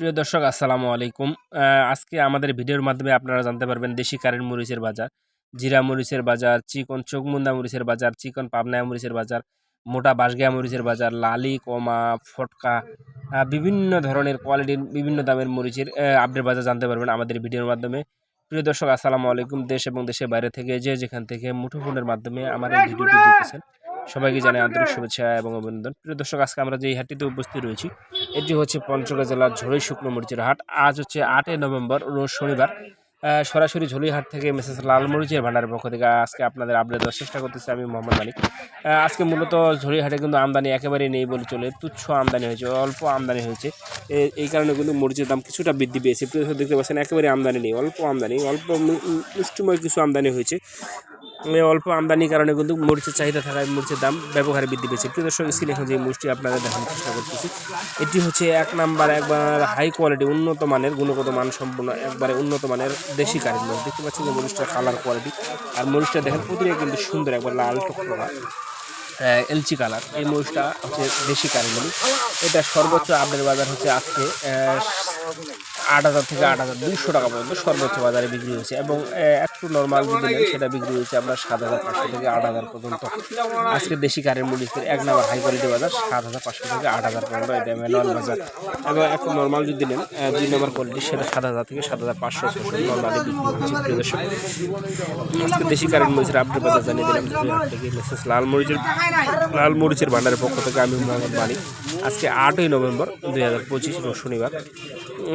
প্রিয় দর্শক আসসালামু আলাইকুম। আজকে আমাদের ভিডিওর মাধ্যমে আপনারা জানতে পারবেন দেশি কারেন্ট মরিচের বাজার জিরা মরিচের বাজার চিকন চোখমুন্দা মরিচের বাজার চিকন পাবনায়া মরিচের বাজার মোটা বাঁশগিয়া মরিচের বাজার লালি কমা ফটকা বিভিন্ন ধরনের কোয়ালিটির বিভিন্ন দামের মরিচের আপডেট বাজার জানতে পারবেন আমাদের ভিডিওর মাধ্যমে। প্রিয় দর্শক আসসালামু আলাইকুম। দেশ এবং দেশের বাইরে থেকে যে যেখান থেকে মুঠোফোনের মাধ্যমে আমার এই ভিডিওটি দেখতেছেন সবাইকে জানাই আন্তরিক শুভেচ্ছা এবং অভিনন্দন। প্রিয় দর্শক আজকে আমরা যে এই হাটটিতে উপস্থিত রয়েছি এটি হচ্ছে পঞ্চগড় জেলার ঝড়ই শুকনো মরিচের হাট। আজ হচ্ছে আটই নভেম্বর রোজ শনিবার। সরাসরি ঝুলিহাট থেকে মেসেজ লাল মরিচের ভান্ডারের পক্ষ থেকে আজকে আপনাদের আপডেট দেওয়ার চেষ্টা করতেছি আমি মোহাম্মদ মালিক আজকে মূলত ঝুলিহাটে কিন্তু আমদানি একেবারেই নেই বলে চলে তুচ্ছ আমদানি হয়েছে অল্প আমদানি হয়েছে। এই কারণে কিন্তু মরিচের দাম কিছুটা বৃদ্ধি পেয়েছে। প্রিয় দেখতে পাচ্ছেন একেবারে আমদানি নেই অল্প আমদানি অল্প মিষ্টিময় কিছু আমদানি হয়েছে। অল্প আমদানির কারণে কিন্তু মরিচের চাহিদা থাকায় মরিচের দাম ব্যাপক হারে বৃদ্ধি পেয়েছে। প্রিয় দর্শক স্ক্রিনে এখন যে মরিচটি আপনাদের দেখানোর চেষ্টা করতেছি এটি হচ্ছে এক নাম্বার একবার হাই কোয়ালিটি উন্নত মানের গুণগত মান সম্পূর্ণ একবারে উন্নত মানের দেশি কারেন্ট মরিচ। দেখতে পাচ্ছেন যে মরিচটার কালার কোয়ালিটি আর মরিচটা দেখেন প্রতিটা কিন্তু সুন্দর একবার লাল আহ, এলচি কালার এই মরিচটা হচ্ছে দেশি কারেন্ট মরিচ। এটা সর্বোচ্চ আপডেট বাজার হচ্ছে আজকে আট হাজার থেকে আট হাজার দুইশো টাকা পর্যন্ত সর্বোচ্চ বাজারে বিক্রি হয়েছে। এবং একটু নর্মাল যদি নেন সেটা বিক্রি হয়েছে আপনার সাত হাজার পাঁচশো থেকে আট হাজার পর্যন্ত। আজকে দেশি কারেন্ট মরিচের এক নাম্বার হাই কোয়ালিটি বাজার সাত হাজার পাঁচশো থেকে আট হাজার পর্যন্ত এটা ম্যানুয়াল বাজার। এবং একটু নর্মাল যদি নেন দুই নম্বর কোয়ালিটি সেটা সাত হাজার থেকে সাত হাজার পাঁচশো নর্মালি বিক্রি হচ্ছে প্রিয় দর্শক। আজকে দেশি কারেন্ট মরিচের আপডেট বাজার জানিয়ে দিলাম। লাল মরিচের লাল মরিচের ভান্ডারের পক্ষ থেকে আমি মোহাম্মদ মানিক। আজকে আটই নভেম্বর দুই হাজার পঁচিশ শনিবার।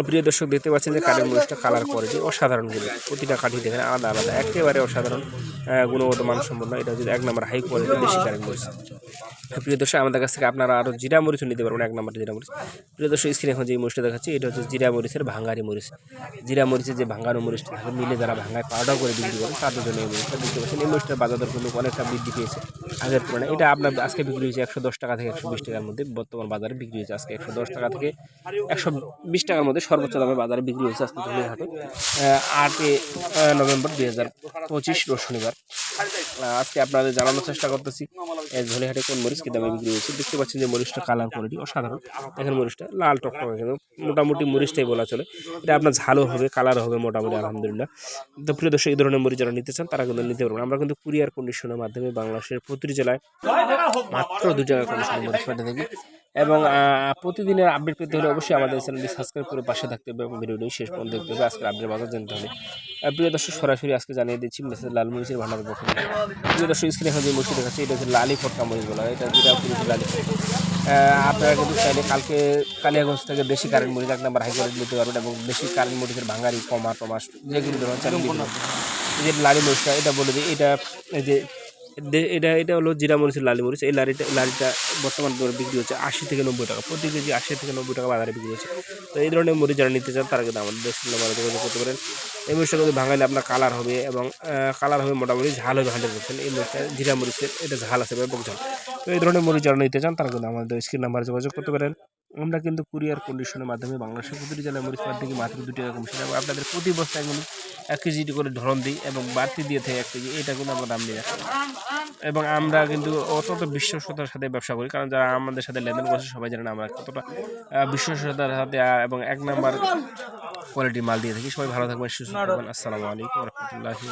প্রিয় দর্শক, দেখতে পাচ্ছেন যে কাঠের মরিচটা কালার কোয়ালিটি অসাধারণগুলো প্রতিটা কাঠি দেখেন আলাদা আলাদা, একেবারে অসাধারণ গুণগত মানসম্পন্ন এটা যদি এক নম্বর হাই কোয়ালিটি দেশি কারেন্ট মরিচ। প্রিয় দর্শক, আমাদের কাছ থেকে আপনারা আরও জিরা মরিচও নিতে পারবেন, এক নম্বর জিরা মরিচ। প্রিয় দর্শক স্ক্রিনে এখন যে মরিচটা দেখাচ্ছি, এটা হচ্ছে জিরা মরিচের ভাঙ্গারি মরিচ। জিরা মরিচের যে ভাঙ্গানো মরিচটা থাকে মিলে যারা ভাঙ্গায় পাউডার করে বিক্রি করে তাদের জন্য এই মরিচটা দেখতে পাচ্ছেন। এই মরিচটার বাজার দর কিন্তু অনেকটা বৃদ্ধি পেয়েছে আগের তুলনায়। এটা আপনার আজকে বিক্রি হয়েছে একশো দশ টাকা থেকে একশো বিশ টাকার মধ্যে, বর্তমান বাজারে বিক্রি হয়েছে আজকে একশো দশ টাকা থেকে একশো বিশ টাকার মধ্যে। সর্বোচ্চ দামে বাজারে বিক্রি হয়েছে আজকে হাটে আটই নভেম্বর দুই হাজার পঁচিশ শনিবার। আজকে আপনাদের জানানোর চেষ্টা করতেছি ঝোলিহাটে কোন মরিচ কি দামে বিক্রি হয়েছে? দেখতে পাচ্ছেন যে মরিচটা কালার কোয়ালিটি অসাধারণ। দেখেন মরিচটা, লাল কিন্তু মোটামুটি মরিচটাই বলা চলে। এটা আপনার ঝালও হবে কালার হবে মোটামুটি, আলহামদুলিল্লাহ। তো প্রিয় দর্শক, এই ধরনের মরিচ যারা নিতে চান, তারা কিন্তু নিতে পারবেন। আমরা কিন্তু কুরিয়ার কন্ডিশনের মাধ্যমে বাংলাদেশের প্রতিটি জেলায় মাত্র দু টাকা মরিচ পাঠিয়ে থাকি। এবং প্রতিদিনের আপডেট পেতে হলে অবশ্যই আমাদের চ্যানেলটি সাবস্ক্রাইব করে পাশে থাকতে হবে এবং ভিডিওটি শেষ পর্যন্ত দেখতে হবে। আজকের আপডেট বাজার জানতে হবে প্রিয় দর্শক, সরাসরি আজকে জানিয়ে দিচ্ছি মেসেজ লাল মরিচের ভান্ডারের পক্ষ প্রিয় দর্শক স্ক্রিনে এখন যে মরিচ দেখাচ্ছে এটা হচ্ছে লালি ফটকা মরিচ বলা। এটা যেটা লালি আপনারা কিন্তু চাইলে কালকে কালিয়াগঞ্জ থেকে বেশি কারেন্ট মরিচ এক নাম্বার হাই কোয়ালিটি নিতে পারবেন এবং বেশি কারেন্ট মরিচের ভাঙারি, কমা, টমাস, যেগুলো ধরুন চাইলে যে লালি মরিচটা এটা বলে দিই, এটা এই যে এটা এটা হলো জিরা মরিচের লালি মরিচ এই লারিটা লারিটা বর্তমান বিক্রি হচ্ছে আশি থেকে নব্বই টাকা। প্রতি কেজি আশি থেকে নব্বই টাকা বাজারে বিক্রি হচ্ছে। তো এই ধরনের মরিচ যারা নিতে চান, তারা কিন্তু আমাদের নাম্বারে যোগাযোগ করতে পারেন। এই মরিচটা কিন্তু ভাঙালে আপনার কালার হবে এবং কালার হবে মোটামুটি ঝাল হবে হান্ড্রেড পার্সেন্ট এই মরিচটা জিরা মরিচের এটা ঝাল আছে, ব্যাপক ঝাল। তো এই ধরনের মরিচ যারা নিতে চান, তারা কিন্তু আমাদের স্ক্রিন নাম্বারে যোগাযোগ করতে পারেন। আমরা কিন্তু কুরিয়ার কন্ডিশনের মাধ্যমে বাংলাদেশের প্রতিটি জেলায় মরিচ পাঠ থেকে মাত্র দুটি টাকা কমিশন। এবং আপনাদের প্রতি বস্তায় কিন্তু এক কেজি করে ধরন দিই এবং বাড়তি দিয়ে থাকে এক কেজি। এটা কিন্তু আমরা দাম দিয়ে রাখি। এবং আমরা কিন্তু অত্যন্ত বিশ্বস্ততার সাথে ব্যবসা করি, কারণ যারা আমাদের সাথে লেনদেন করছে সবাই জানেন আমরা কতটা বিশ্বস্ততার সাথে এবং এক নাম্বার কোয়ালিটি মাল দিয়ে থাকি। সবাই ভালো থাকবেন, সুস্থ থাকবেন। আসসালামু আলাইকুম রহমতুল্লাহি